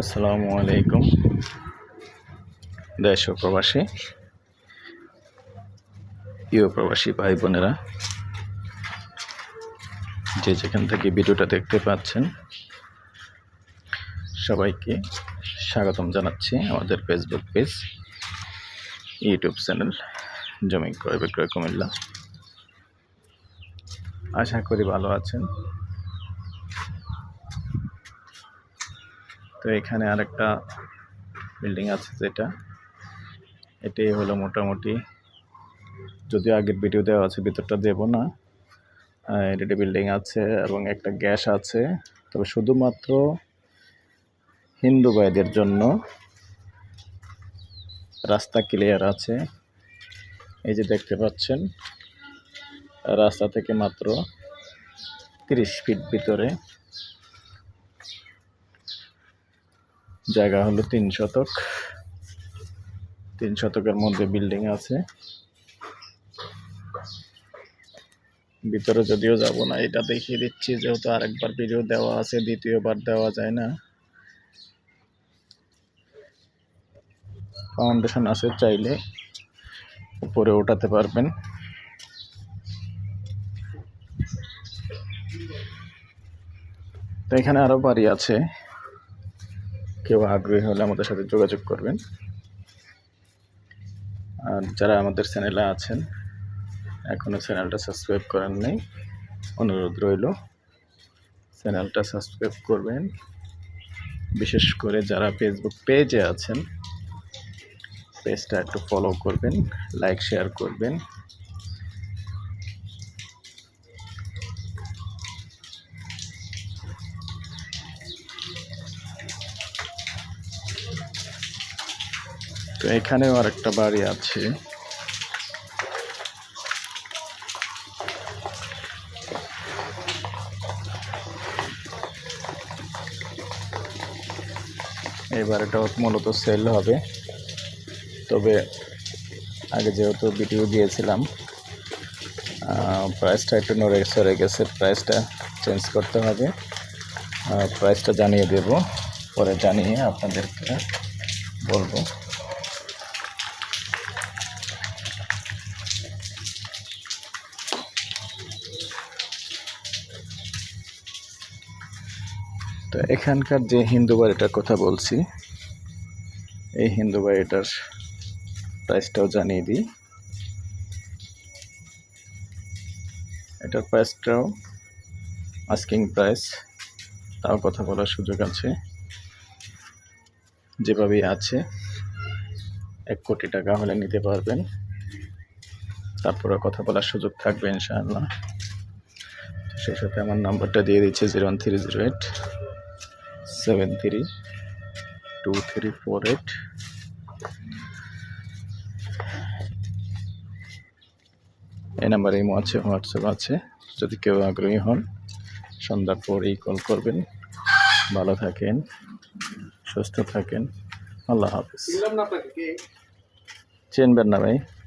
আসসালামু আলাইকুম, দেশ প্রবাসী, প্রিয় প্রবাসী ভাই বোনেরা, যে যেখান থেকে ভিডিওটা দেখতে পাচ্ছেন, সবাইকে স্বাগতম জানাচ্ছি আমাদের ফেসবুক পেজ ইউটিউব চ্যানেল জমি ক্রয় বিক্রয় কুমিল্লা। আশা করি ভালো আছেন। তো এখানে আরেকটা বিল্ডিং আছে যেটা। এটাই হলো মোটামুটি। যদিও আগের ভিডিও দেওয়া আছে, ভিতরটা দেব না। এটা বিল্ডিং আছে এবং একটা গ্যাস আছে। তবে শুধুমাত্র হিন্দু ভাইদের জন্য রাস্তা ক্লিয়ার আছে। এই যে দেখতে পাচ্ছেন, রাস্তা থেকে মাত্র তিরিশ ফিট ভিতরে। জায়গা হলো তিন শতক। তিন শতকের মধ্যে বিল্ডিং আছে। ভিতরে যদিও যাব না, এটা দেখিয়ে দিচ্ছি, যেহেতু আরেকবার ভিডিও দেওয়া আছে, দ্বিতীয়বার দেওয়া যায় না। ফাউন্ডেশন আছে চাইলে, উপরে ওঠাতে পারবেন। তো এখানে আরও বাড়ি আছে। কেউ আগ্রহী হলে আমাদের সাথে যোগাযোগ করবেন। আর যারা আমাদের চ্যানেলে আছেন এখনও চ্যানেলটা সাবস্ক্রাইব করেন নাই, অনুরোধ রইল চ্যানেলটা সাবস্ক্রাইব করবেন। বিশেষ করে যারা ফেসবুক পেজে আছেন পেজটা একটু ফলো করবেন লাইক শেয়ার করবেন। তো এখানেও আরেকটা বাড়ি আছে। এই বাড়িটাও মূলত সেল হবে। তবে আগে যেহেতু ভিডিও দিয়েছিলাম প্রাইসটা একটু নড়ে সরে গেছে প্রাইসটা চেঞ্জ করতে হবে। প্রাইসটা জানিয়ে দেব, পরে জানিয়ে আপনাদেরকে বলব। তো এখানকার যে হিন্দু বাড়িটার কথা বলছি, এই হিন্দু বাড়িটার প্রাইসটাও জানিয়ে দিই। এটার প্রাইসটাও আস্কিং প্রাইস তাও কথা বলার সুযোগ আছে। যেভাবেই আছে, এক কোটি টাকা হলে নিতে পারবেন। তারপরে কথা বলার সুযোগ থাকবে ইনশাআল্লাহ। সেই সাথে আমার নাম্বারটা দিয়ে দিচ্ছে zero one three zero eight seven three two three four eight এই নাম্বারে ইমো আছে হোয়াটসঅ্যাপ আছে। যদি কেউ আগ্রহী হন সন্ধ্যার পরেই কল করবেন। ভালো থাকেন সুস্থ থাকেন। আল্লাহ হাফিজ। চিনবেন না ভাই।